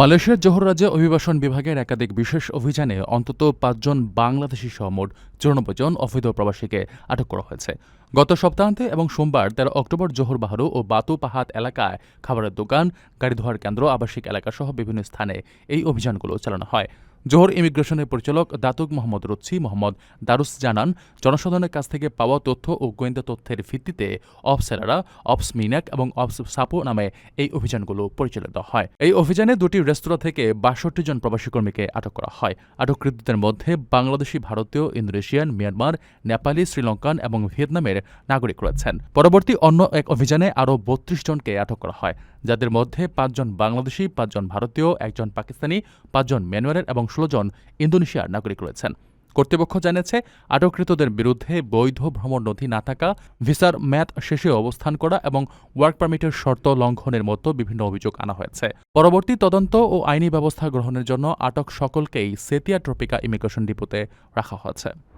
মালয়েশিয়ার জোহর রাজ্যে অভিবাসন বিভাগের একাধিক বিশেষ অভিযানে অন্তত পাঁচজন বাংলাদেশি সহ মোট চুরানব্বই জন অবৈধ প্রবাসীকে আটক করা হয়েছে। গত সপ্তাহান্তে এবং সোমবার তেরো অক্টোবর জোহর বাহারু ও বাতু পাহাত এলাকায় খাবারের দোকান, গাড়ি ধোয়ার কেন্দ্র, আবাসিক এলাকাসহ বিভিন্ন স্থানে এই অভিযানগুলো চালানো হয়। জোহর ইমিগ্রেশনের পরিচালক দাতুক মোহাম্মদ রুচ্ছি মোহাম্মদ দারুস জানান, জনসাধারণের কাছ থেকে পাওয়া তথ্য ও গোয়েন্দা তথ্যের ভিত্তিতে অফসেলারা অফস মিনাক এবং অপস সাপো নামে এই অভিযানগুলো পরিচালিত হয়। এই অভিযানে দুটি রেস্তোরাঁ থেকে বাষট্টি জন প্রবাসী কর্মীকে আটক করা হয়। আটককৃতদের মধ্যে বাংলাদেশি, ভারতীয়, ইন্দোনেশিয়ান, মিয়ানমার, নেপালি, শ্রীলঙ্কান এবং ভিয়েতনামের নাগরিক রয়েছেন। পরবর্তী অন্য এক অভিযানে আরও বত্রিশ জনকে আটক করা হয়। যাদের মধ্যে পাঁচজন বাংলাদেশি, পাঁচজন ভারতীয়, একজন পাকিস্তানি, পাঁচজন মিয়ানমারের এবং ষোলো জন ইন্দোনেশিয়ার নাগরিক রয়েছেন। কর্তৃপক্ষ জানিয়েছে, আটককৃতদের বিরুদ্ধে বৈধ ভ্রমণ নথি না থাকা, ভিসার ম্যাথ শেষে অবস্থান করা এবং ওয়ার্ক পারমিটের শর্ত লঙ্ঘনের মতো বিভিন্ন অভিযোগ আনা হয়েছে। পরবর্তী তদন্ত ও আইনি ব্যবস্থা গ্রহণের জন্য আটক সকলকেই সেতিয়া ট্রপিকা ইমিগ্রেশন ডিপোতে রাখা হয়েছে।